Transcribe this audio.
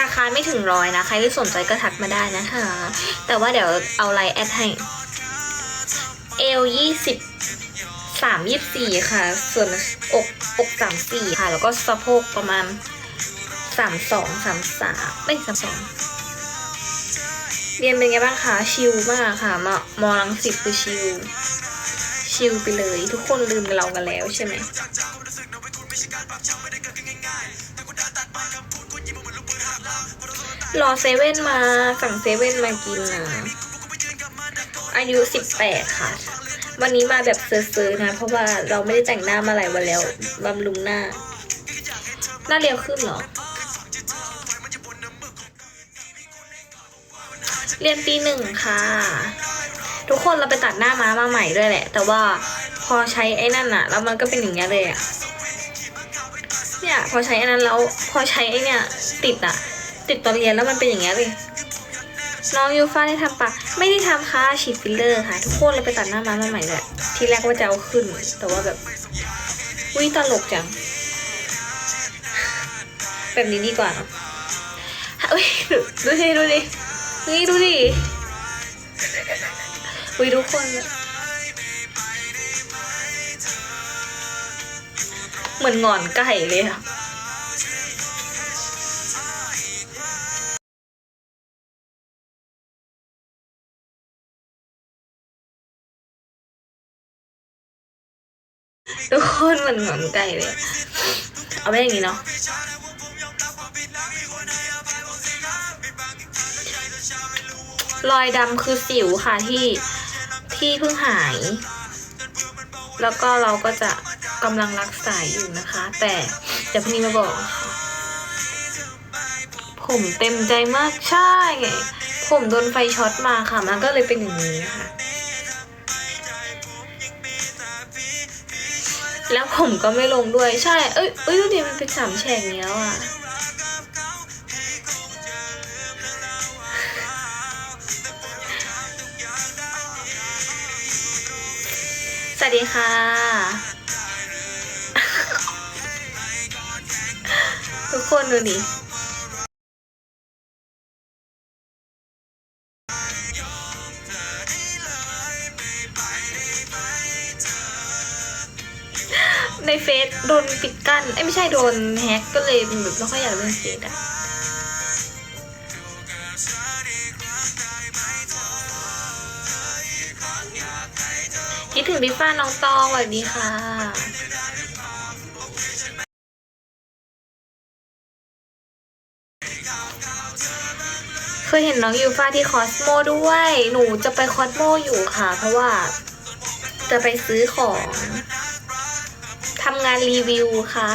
ราคาไม่ถึงร้อยนะ ใครที่สนใจก็ทักมาได้นะคะ แต่ว่าเดี๋ยวเอาไลน์แอดให้เอลยี่สิบสามยี่สี่ค่ะ ส่วนอกอกสามสี่ค่ะ แล้วก็สะโพกประมาณสามสองสามสามไม่สามสองเรียนเป็นไงบ้างคะชิลมากค่ะมมอลังสิตคือชิลชิลไปเลย ทุกคนลืมเรากันแล้วใช่ไหม รอเซเว่นมาสั่งเซเว่นมากินนะอายุสิบแปดค่ะ วันนี้มาแบบเซอร์ๆนะ เพราะว่าเราไม่ได้แต่งหน้ามาหลายวันแล้วบำรุงหน้า หน้าเรียวขึ้นเหรอ เรียนปีหนึ่งค่ะ ทุกคนเราไปตัดหน้าม้ามาใหม่ด้วยแหละ แต่ว่าพอใช้ไอ้นั่นอะแล้วมันก็เป็นอย่างเงี้ยเลยอะ เนี่ยพอใช้อันนั้นแล้วพอใช้ไอ้เนี่ยติดอะติดตอนเรียนแล้วมันเป็นอย่างเงี้ยเลยน้องยูฟ่าได้ทำปะไม่ได้ทำค่ะฉีดฟิลเลอร์ค่ะ ทุกคนเราไปตัดหน้าม้ามาใหม่เลยทีแรกว่าจะเอาขึ้น แต่ว่าแบบวิตลกจัง แบบนี้ดีกว่าเนอะเฮ้ยดูดูดิดูดิเฮ้ยดูดิวิทุกคน เหมือนงอนไก่เลยอะทุกคนเหมือนหงอนไก่เลย เอาไว้อย่างนี้เนาะ รอยดำคือสิวค่ะที่ที่เพิ่งหาย แล้วก็เราก็จะ กำลังรักษาอยู่นะคะ แต่เดี๋ยวพรุ่งนี้มาบอกค่ะผมเต็มใจมากใช่ ผมโดนไฟช็อตมาค่ะ มันก็เลยเป็นอย่างนี้ค่ะ แล้วผมก็ไม่ลงด้วยใช่ เอ้ยเอ้ยดูดิมันเป็นสามแฉกอย่างนี้แล้วอะสวัสดีค่ะ คนดูดิในเฟซโดนปิดกั้นเอ้ไม่ใช่โดนแฮ็กก็เลยแบบไม่ค่อยอยากเล่นเฟซอะคิดถึงพี่ฟ้าน้องตองสวัสดีค่ะ เคยเห็นน้องยูฟ่าที่คอสโมด้วย หนูจะไปคอสโมอยู่ค่ะ เพราะว่า จะไปซื้อของทำงานรีวิวค่ะ